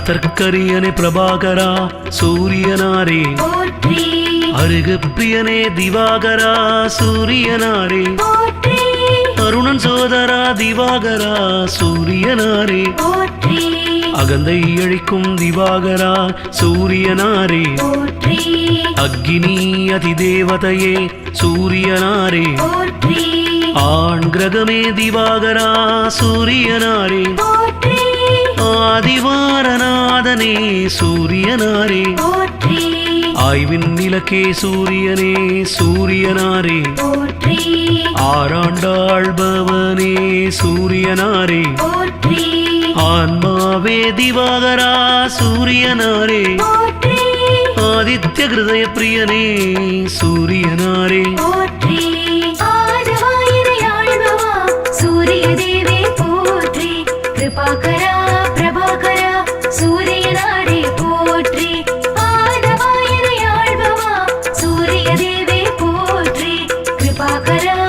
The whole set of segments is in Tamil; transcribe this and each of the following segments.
அளத்தற்கரியனே பிரபாகரா சூரியனாரே. அருகு பிரியனே திவாகரா சூரியனாரே. அருணன் சோதரா திவாகரா சூரியனாரே. அகந்தை அழிக்கும் திவாகரா சூரியனாரே. அக்னி அதிதேவதையே சூரியனாரே. ஆண் கிரகமே திவாகரா சூரியனாரே. ஆதிவாரநாதனே சூரியனாரே. ஆய்வின் நிலக்கே சூரியனே சூரியனாரே. ஆராண்டாள்பவனே சூரியனாரே. ஆன்மாவே திவாகரா சூரியனாரே. ஆதித்ய ஹிருதய பிரியனே சூரியனாரே சூரிய தேவே போற்றி. கிருபாகரா கிருபாகரா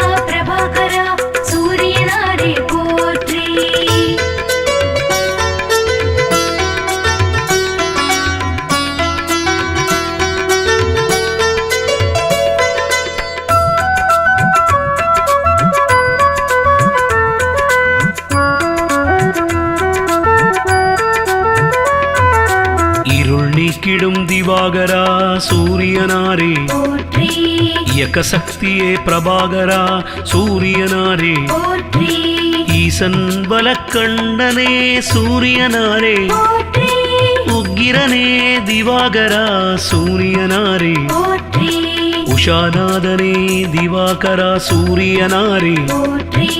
இயக்க சக்தியே பிரபாகரா சூரியனாரே போற்றி ஈசன் கண்டனே சூரியனாரே உக்கிரனே திவாகரா சூரியனாரே உஷாநாதனே திவாகரா சூரியனாரே போற்றி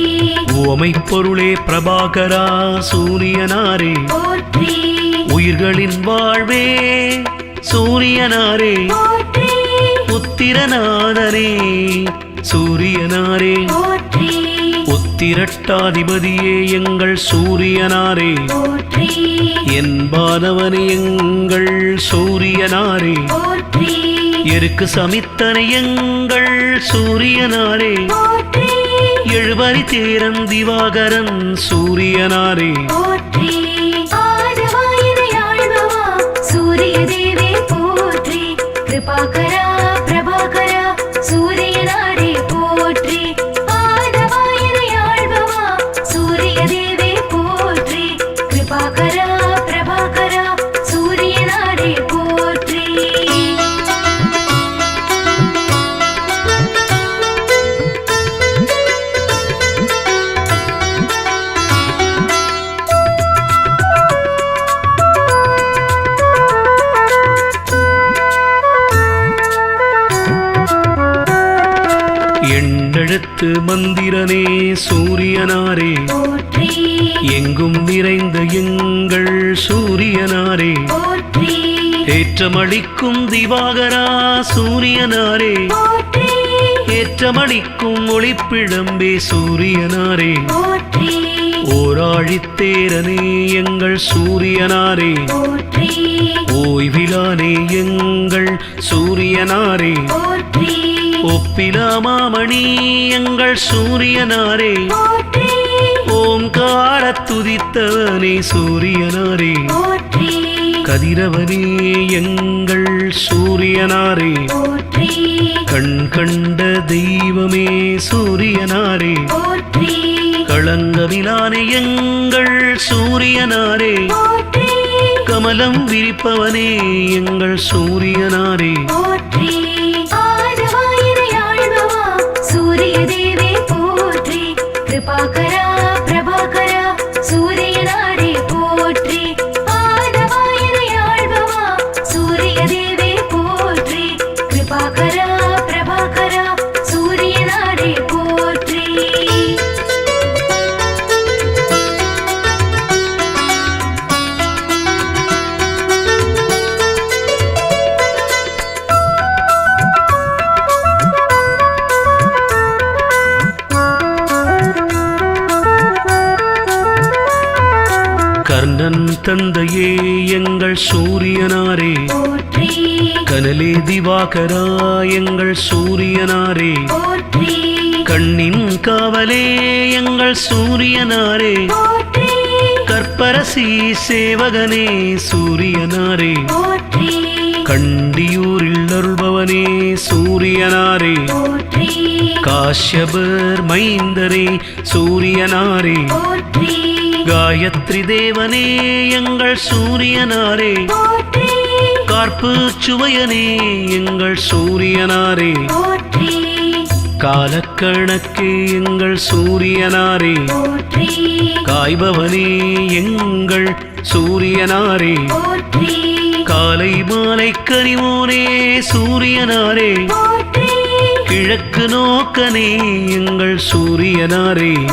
ஓமை பொருளே பிரபாகரா சூரியனாரே உயிர்களின் வாழ்வே சூரியனாரே உத்திரநாதனே சூரியனாரே. போற்றி. உத்திரட்டாதிபதியே எங்கள் சூரியனாரே. போற்றி. என்பானவனே எங்கள் சூரியனாரே. எருக்கு சமித்தனை எங்கள் சூரியனாரே. எழுபறி தேரன் திவாகரன் சூரியனாரே. சூரிய தேவே போற்றி. கிருபாகரா எண்ணெழுத்து மந்திரனே சூரியனாரே. எங்கும் நிறைந்த எங்கள் சூரியனாரே. ஏற்றமளிக்கும் திவாகரா சூரியனாரே. ஏற்றமளிக்கும் ஒளிப்பிழம்பே சூரியனாரே. ஓராழித்தேரனே எங்கள் சூரியனாரே. ஓய்விலானே எங்கள் சூரியனாரே. போற்றி ஒப்பிலாமாமணி எங்கள் சூரியனாரே. ஓங்கார துதித்தவனே சூரியனாரே. கதிரவனே எங்கள் சூரியனாரே. கண் கண்ட தெய்வமே சூரியனாரே. போற்றி. களங்கமிலானே எங்கள் சூரியனாரே. கமலம் விரிப்பவனே எங்கள் சூரியனாரே. கிருபாகரா பிரபாகரா தந்தையே எங்கள் சூரியனாரே. கனலே திவாகரா எங்கள் சூரியனாரே. கண்ணின் காவலே எங்கள் சூரியனாரே. கற்பரசி சேவகனே சூரியனாரே. கண்டியூரில் அருள்பவனே சூரியனாரே. காஷ்யபர் மைந்தரே சூரியனாரே. காயத்ரி தேவனே எங்கள் சூரியனாரே. கார்ப்பு சுவையனே எங்கள் சூரியனாரே. காலக்கணக்கே எங்கள் சூரியனாரே. காய்பவனே எங்கள் சூரியனாரே. காலை மாலை கனிமோனே சூரியனாரே. கிழக்கு நோக்கனே எங்கள் சூரியனாரே.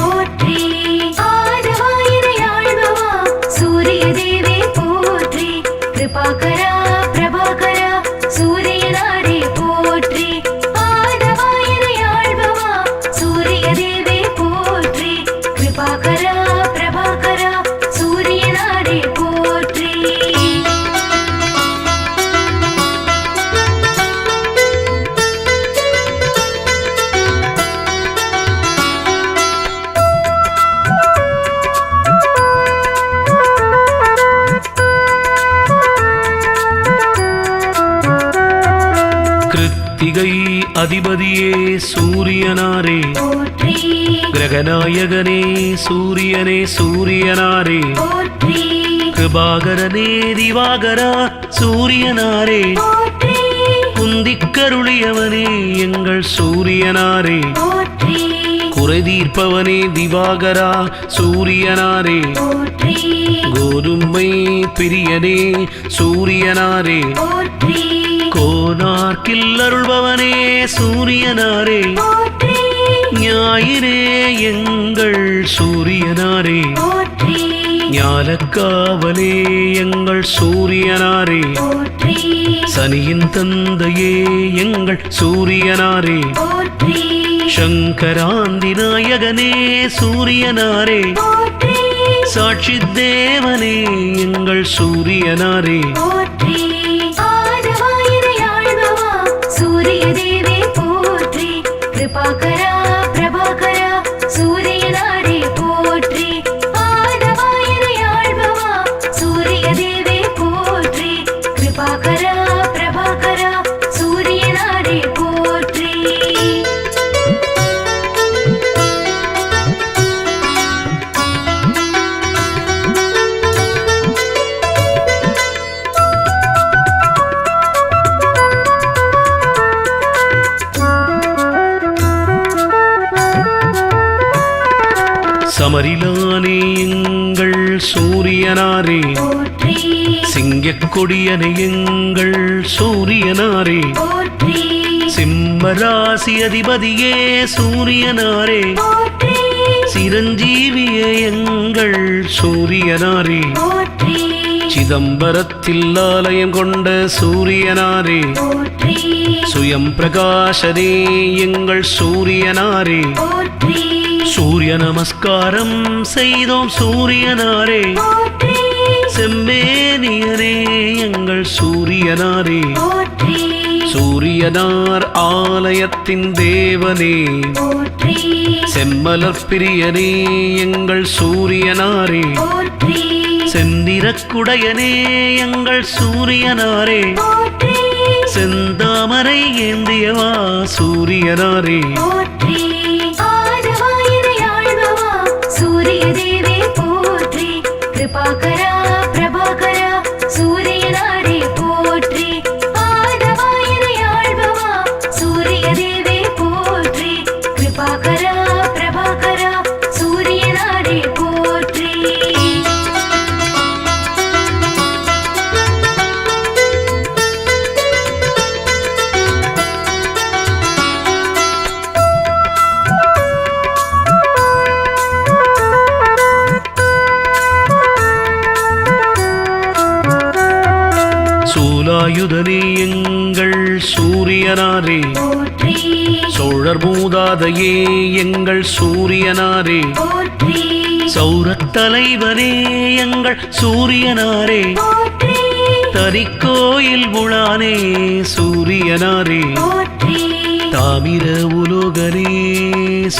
சூரியனாரே. கிருபாகரனே திவாகரா சூரியனாரே. குந்திக்கருளியவனே எங்கள் சூரியனாரே. போற்றி. குறை தீர்ப்பவனே திவாகரா சூரியனாரே. கோதுமை பிரியனே சூரியனாரே. கோனார்க்கில் அருள்பவனே சூரியனாரே. ஞாயிறே எங்கள் சூரியனாரே. போற்றி. ஞாலக்காவலே எங்கள் சூரியனாரே. சனியின் தந்தையே எங்கள் சூரியனாரே. சங்கராந்தி நாயகனே சூரியனாரே. சாட்சி தேவனே எங்கள் சூரியனாரே. சூரிய தேவே போற்றி. கிருபாகரா சிங்கக்கொடியனை எங்கள் சூரியனாரே சிம்மராசி அதிபதியே சூரியனாரே. சிரஞ்சீவியே எங்கள் சூரியனாரே. சிதம்பரத்தில் ஆலயம் கொண்ட சூரியனாரே. சுயம் பிரகாசனே எங்கள் சூரியனாரே. சூரிய நமஸ்காரம் செய்தோம் சூரியனாரே. செம்மேனியரே எங்கள் சூரியனாரே. சூரியனார் ஆலயத்தின் தேவனே. செம்மலர் பிரியனே எங்கள் சூரியனாரே. போற்றி செந்திரக்குடையனே எங்கள் சூரியனாரே. செந்தாமரை ஏந்தியவா சூரியனாரே. சூரிய தேவே போற்றி கிருபாகரா சூலாயுதனே எங்கள் சூரியனாரே. சோழர் மூதாதையே எங்கள் சூரியனாரே. போற்றி. சௌரத் தலைவனே எங்கள் சூரியனாரே. தரிக்கோயில் உளானே சூரியனாரே. தாமிர உலோகனே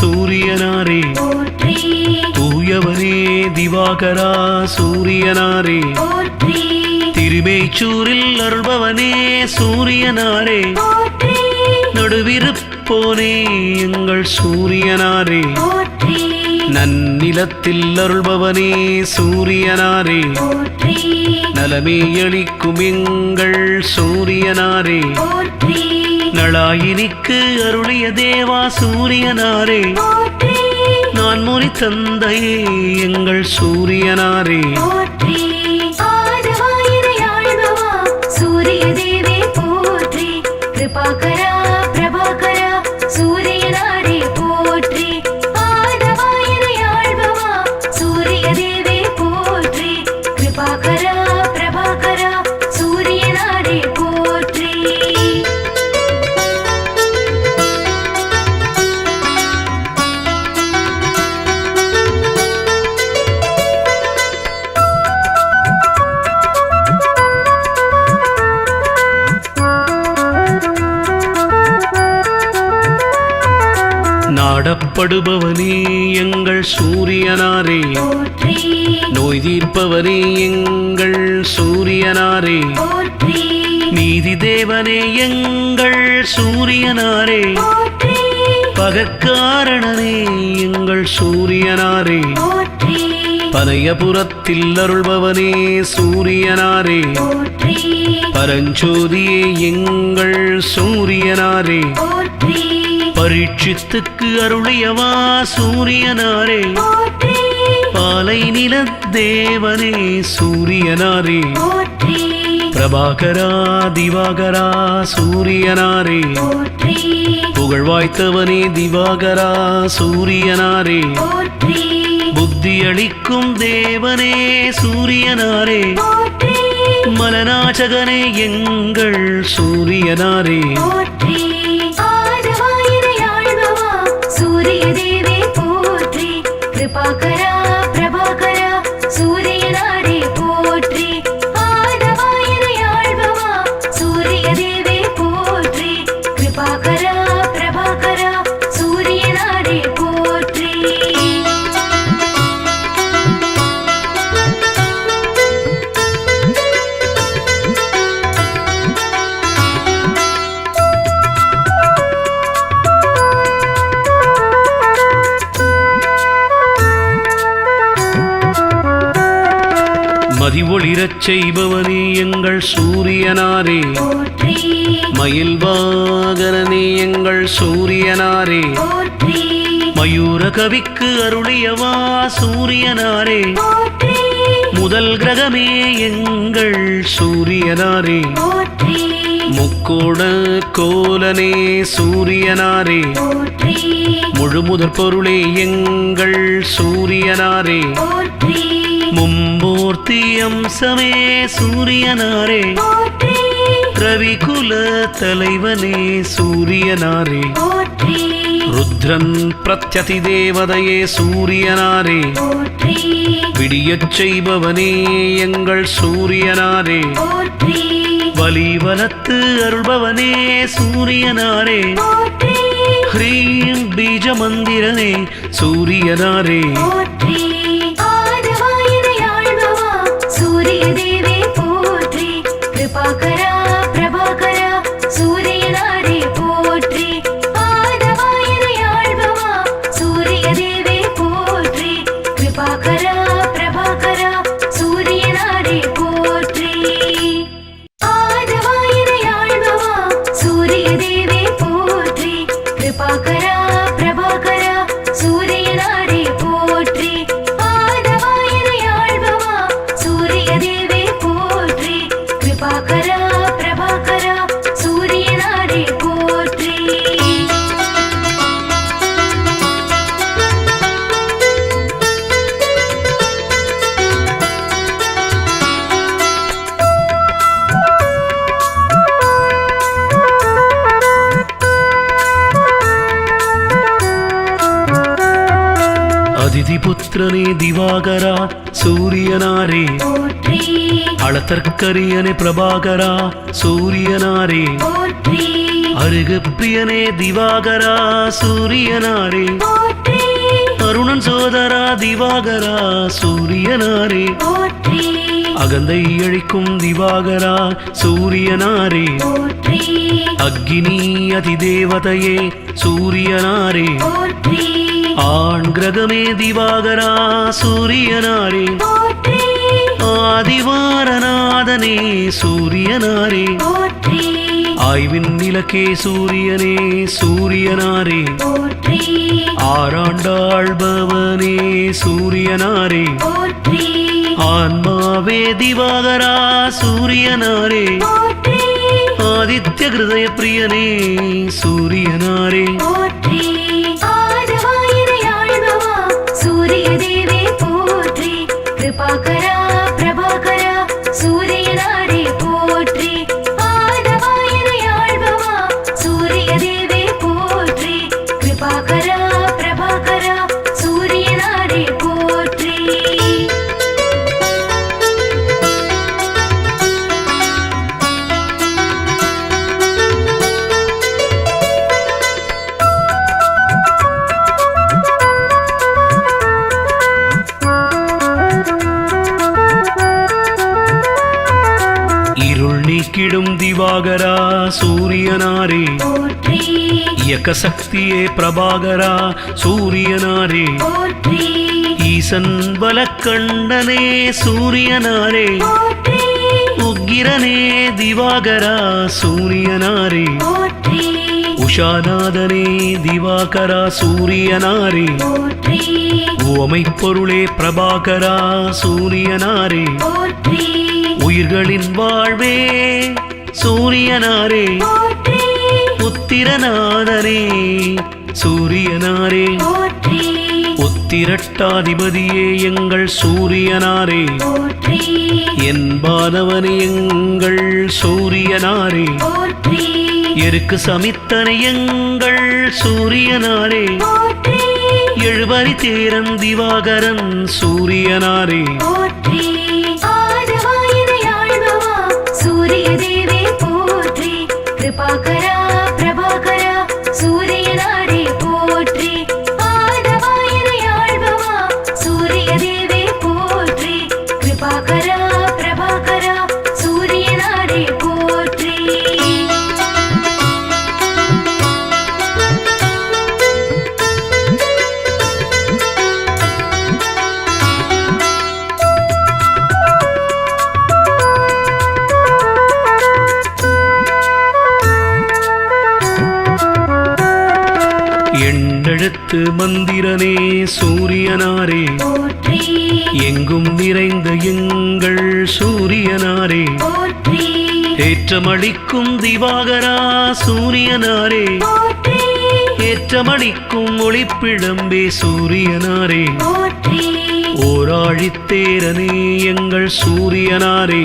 சூரியனாரே. தூயவனே திவாகரா சூரியனாரே. திருமேச்சூரில் அருள்பவனே சூரியனாரே. நடுவிருப்போனே எங்கள் சூரியனாரே. நன்னிலத்தில் அருள்பவனே சூரியனாரே. நலமே அளிக்கும் எங்கள் சூரியனாரே. நளாயினிக்கு அருளிய தேவா சூரியனாரே. நான் மொழி தந்தையே எங்கள் சூரியனாரே. கிருபாகரா பிரபாகரா நாடப்படுபவனே எங்கள் சூரியனாரே. நோய் தீர்ப்பவரே எங்கள் சூரியனாரே. நீதி தேவனே எங்கள் சூரியனாரே. பகக்காரணனே எங்கள் சூரியனாரே. பனையபுரத்தில் அருள்பவனே சூரியனாரே. பரஞ்சோதியே எங்கள் சூரியனாரே. பரீட்சித்துக்கு அருளியவா சூரியனாரே. பாலை நில தேவனே சூரியனாரே. பிரபாகரா திவாகரா சூரியனாரே. புகழ் வாய்த்தவனே திவாகரா சூரியனாரே. போற்றி. புத்தி அளிக்கும் தேவனே சூரியனாரே. மலநாச்சகனே எங்கள் சூரியனாரே. கிருபாகரா செய்பவனே எங்கள் சூரியனாரே. மயில் வாகனே எங்கள் சூரியனாரே. மயூர கவிக்கு அருளியவா சூரியனாரே. முதல் கிரகமே எங்கள் சூரியனாரே. முக்கோட கோலனே சூரியனாரே. முழுமுதற் பொருளே எங்கள் சூரியனாரே. போற்றி மும்மூர்த்தி அம்சமே சூரியனாரே ரவிகுல தலைவனே சூரியனாரே. ருத்ரன் பிரத்யதி தேவதையே சூரியனாரே. விடியச் செய்பவனே எங்கள் சூரியனாரே. வலிவலத்து அருள்பவனே சூரியனாரே. ஹ்ரீம் பீஜ மந்திரனே சூரியனாரே அளத்தற்கரியனே பிரபாகரா சூரியனாரே. அருகு பிரியனே திவாகரா சூரியனாரே. அருணன் சோதரா திவாகரா சூரியனாரே. அகந்தை அழிக்கும் திவாகரா சூரியனாரே. அக்னி அதிதேவதையே சூரியனாரே. ஆண் கிரகமே திவாகரா சூரியனாரே. ஆதிவாரநாதனே சூரியனாரே. ஆய்வின் நிலக்கே சூரியனே சூரியனாரே. போற்றி. ஆறாண்டாள்பவனே சூரியனாரே. ஆன்மாவே திவாகரா சூரியனாரே. ஆதித்ய ஹிருதய பிரியனே சூரியனாரே சூரிய தேவே போற்றி. கிருபாகரா சக்தியே பிரபாகரா சூரியனாரே. ஈசன் பலக்கண்டனே சூரியனாரே. உக்கிரனே திவாகரா சூரியனாரே. உஷாநாதனே திவாகரா சூரியனாரே. உவமை பொருளே பிரபாகரா சூரியனாரே. உயிர்களின் வாழ்வே சூரியனாரே. போற்றி உத்திரநாதனே சூரியனாரே. போற்றி. உத்திரட்டாதிபதியே எங்கள் சூரியனாரே. என்பானவனே எங்கள் சூரியனாரே. எருக்கு சமித்தனை எங்கள் சூரியனாரே. எழுபறி தேரன் திவாகரன் சூரியனாரே. சூரிய தேவே போற்றி. கிருபாகரா எண்ணெழுத்து மந்திரனே சூரியனாரே. எங்கும் நிறைந்த எங்கள் சூரியனாரே. ஏற்றமளிக்கும் திவாகரா சூரியனாரே. ஏற்றமளிக்கும் ஒளிப்பிழம்பே சூரியனாரே. ஓராழித்தேரனே எங்கள் சூரியனாரே.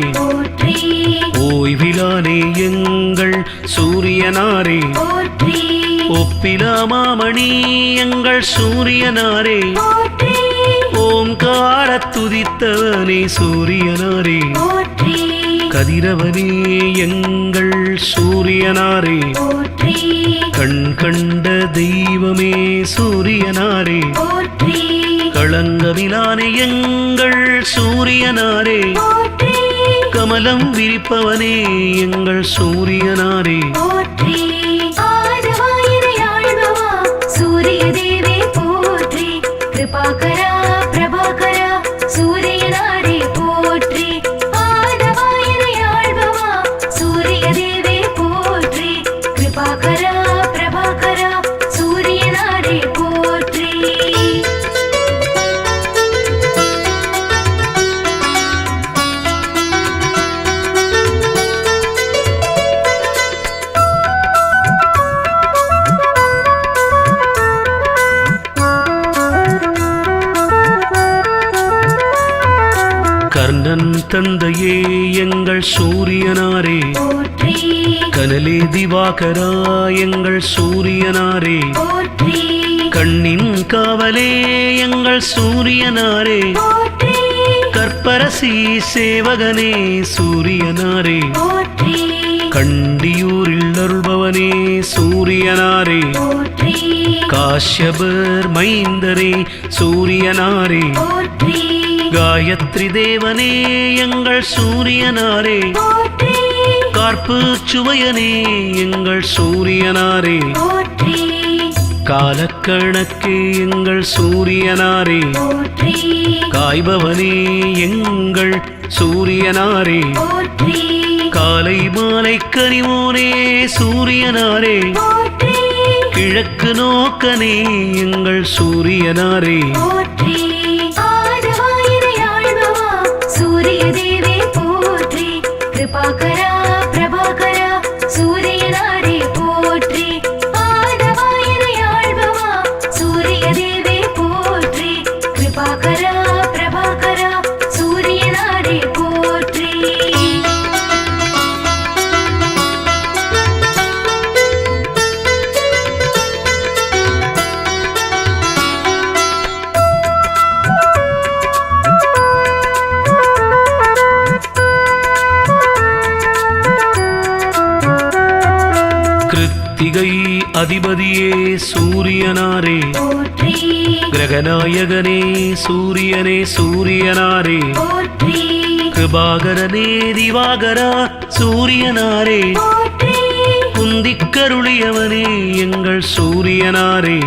ஓய்விலானே எங்கள் சூரியனாரே. ஒப்பிலாமாமணி எங்கள் சூரியனாரே. ஓங்கார துதித்தவனே சூரியனாரே. கதிரவனே எங்கள் சூரியனாரே. கண் கண்ட தெய்வமே சூரியனாரே. போற்றி களங்கமிலானே எங்கள் சூரியனாரே. கமலம் விரிப்பவனே எங்கள் சூரியனாரே. கிருபாகரா திவாகரா எங்கள் சூரியனாரே கண்ணின் காவலே எங்கள் சூரியனாரே. கற்பரசி சேவகனே சூரியனாரே. கண்டியூரில் அருள்பவனே சூரியனாரே. காஷ்யபர் மைந்தரே சூரியனாரே. காயத்ரி தேவனே எங்கள் சூரியனாரே. கார்ப்பு சுவையனே எங்கள் சூரியனாரே. காலக்கணக்கு எங்கள் சூரியனாரே. காய்பவனே எங்கள் சூரியனாரே. காலை மாலை கனிவோனே சூரியனாரே. கிழக்கு நோக்கனே எங்கள் சூரியனாரே. கிருபாகரனே திவாகரா சூரியனாரே. குந்திக்கருளியவனே எங்கள் சூரியனாரே.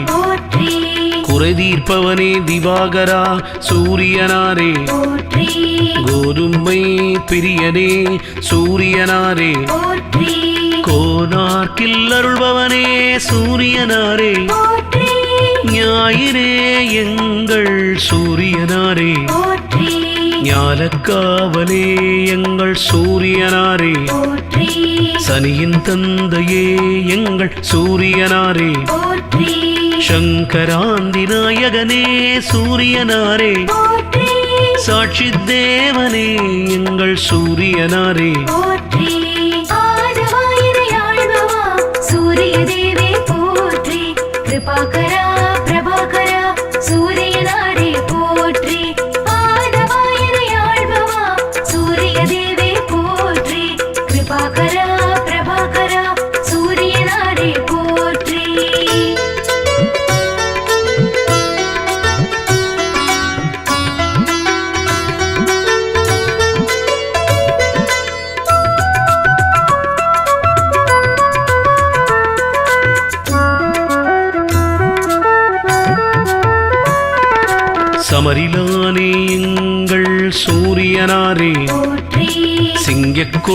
குறை தீர்ப்பவனே திவாகரா சூரியனாரே. கோதுமை பிரியனே சூரியனாரே. போற்றி கோனார்க்கில் அருள்பவனே சூரியனாரே. ஞாயிறே எங்கள் சூரியனாரே. போற்றி ஞாலக்காவலே எங்கள் சூரியனாரே. சனியின் தந்தையே எங்கள் சூரியனாரே. சங்கராந்தி நாயகனே சூரியனாரே. சாட்சி தேவனே எங்கள் சூரியனாரே. சூரிய தேவே போற்றி கிருபாகரா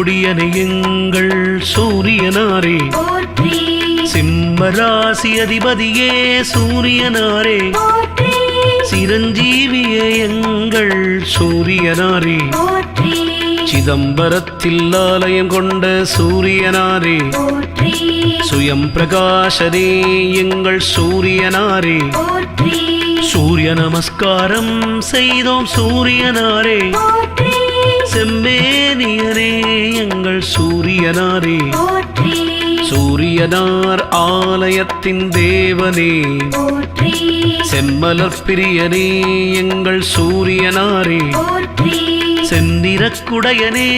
சிங்கக்கொடியனை எங்கள் சூரியனாரே. போற்றி. சிம்மராசி அதிபதியே சூரியனாரே. சிரஞ்சீவியே எங்கள் சூரியனாரே. சிதம்பரத்தில் ஆலயம் கொண்ட சூரியனாரே. சுயம் பிரகாசனே எங்கள் சூரியனாரே. சூரிய நமஸ்காரம் செய்தோம் சூரியனாரே. போற்றி. செம்மேனியரே எங்கள் சூரியனாரே. சூரியனார் ஆலயத்தின் தேவனே. செம்மலர் பிரியனே எங்கள் சூரியனாரே. போற்றி செந்திரக்குடையனே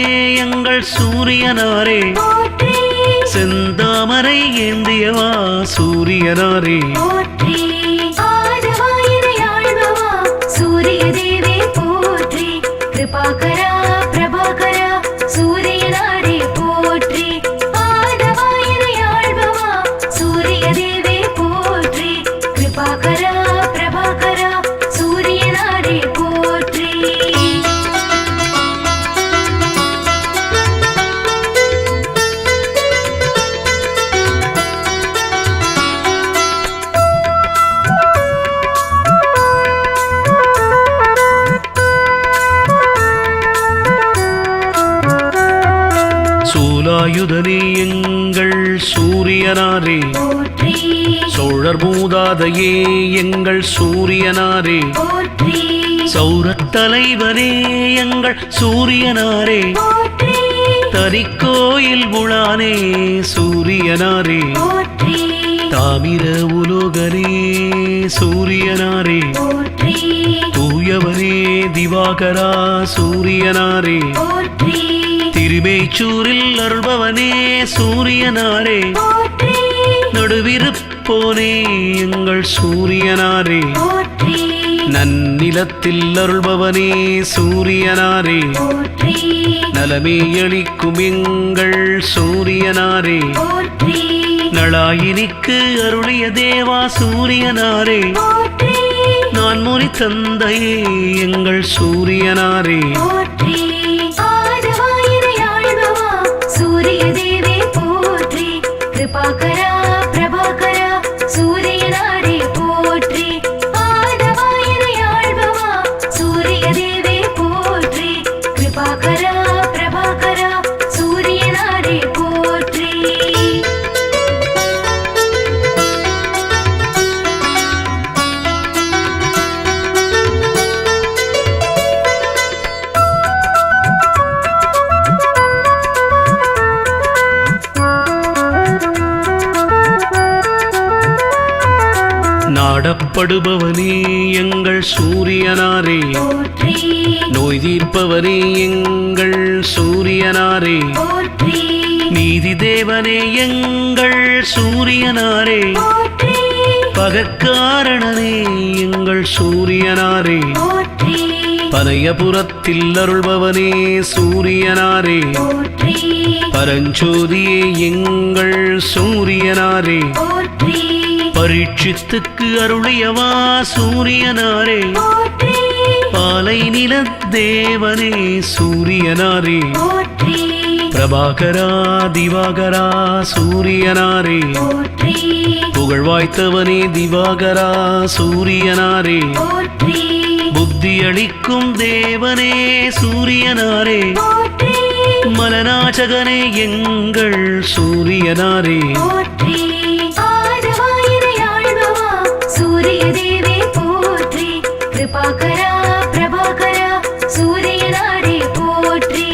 எங்கள் சூரியனாரே. செந்தாமரை ஏந்தியவா சூரியனாரே. சூரிய தேவே போற்றி கிருபாகரா ஆயுதனே எங்கள் சூரியனாரே. சோழர் மூதாதையே எங்கள் சூரியனாரே. போற்றி சௌரத் தலைவனே எங்கள் சூரியனாரே. போற்றி தரிக்கோயில் புலானே சூரியனாரே. தாமிர உலோகனே சூரியனாரே. தூயவனே திவாகரா சூரியனாரே. திருமேச்சூரில் அருள்பவனே சூரியனாரே. நடுவிருப்போனே எங்கள் சூரியனாரே. நன்னிலத்தில் அருள்பவனே சூரியனாரே. நலமே அளிக்கும் எங்கள் சூரியனாரே. நளாயினிக்கு அருளிய தேவா சூரியனாரே. நான் முறி தந்தையே எங்கள் சூரியனாரே. கிருபாகரா நாடப்படுபவனே எங்கள் சூரியனாரே. நோய் தீர்ப்பவனே எங்கள் சூரியனாரே. நீதி தேவனே எங்கள் சூரியனாரே. பகக்காரணனே எங்கள் சூரியனாரே. பனையபுரத்தில் அருள்பவனே சூரியனாரே. பரஞ்சோதியே எங்கள் சூரியனாரே. போற்றி பரீட்சித்துக்கு அருளியவா சூரியனாரே. பாலை நில தேவனே சூரியனாரே. பிரபாகரா திவாகரா சூரியனாரே. போற்றி புகழ் வாய்த்தவனே திவாகரா சூரியனாரே. போற்றி புத்தி அளிக்கும் தேவனே சூரியனாரே. மலநாச்சகனே எங்கள் சூரியனாரே. கிருபாகரா பிரபாகரா சூரியனாரே போற்றி.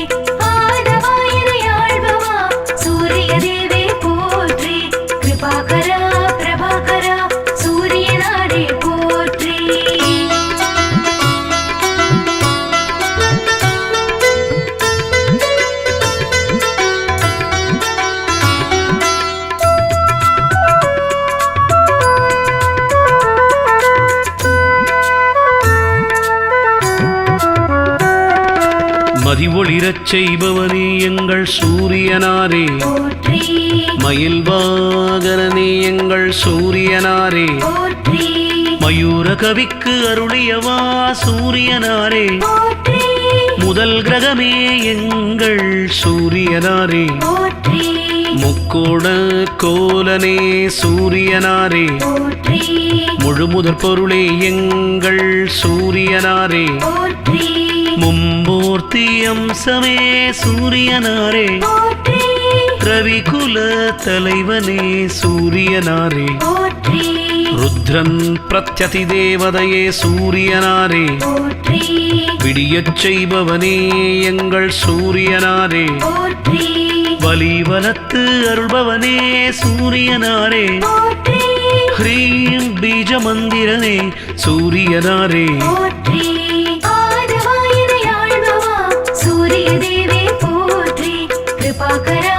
செய்பவனே எங்கள் சூரியனாரே. மயில் வாகனனே எங்கள் சூரியனாரே. மயூர கவிக்கு அருளியவா சூரியனாரே. முதல் கிரகமே எங்கள் சூரியனாரே. முக்கோட கோலனே சூரியனாரே. போற்றி முழுமுதற் பொருளே எங்கள் சூரியனாரே. போற்றி மும்மூர்த்தி சூரியனாரே. போற்றி ரவிகுல தலைவனே சூரியனாரே. ருத்ரன் பிரத்யதி தேவதையே சூரியனாரே. விடியச் செய்பவனே எங்கள் சூரியனாரே. போற்றி வலிவலத்து அருள்பவனே சூரியனாரே. ஹ்ரீம் பீஜ மந்திரனே சூரியனாரே. करा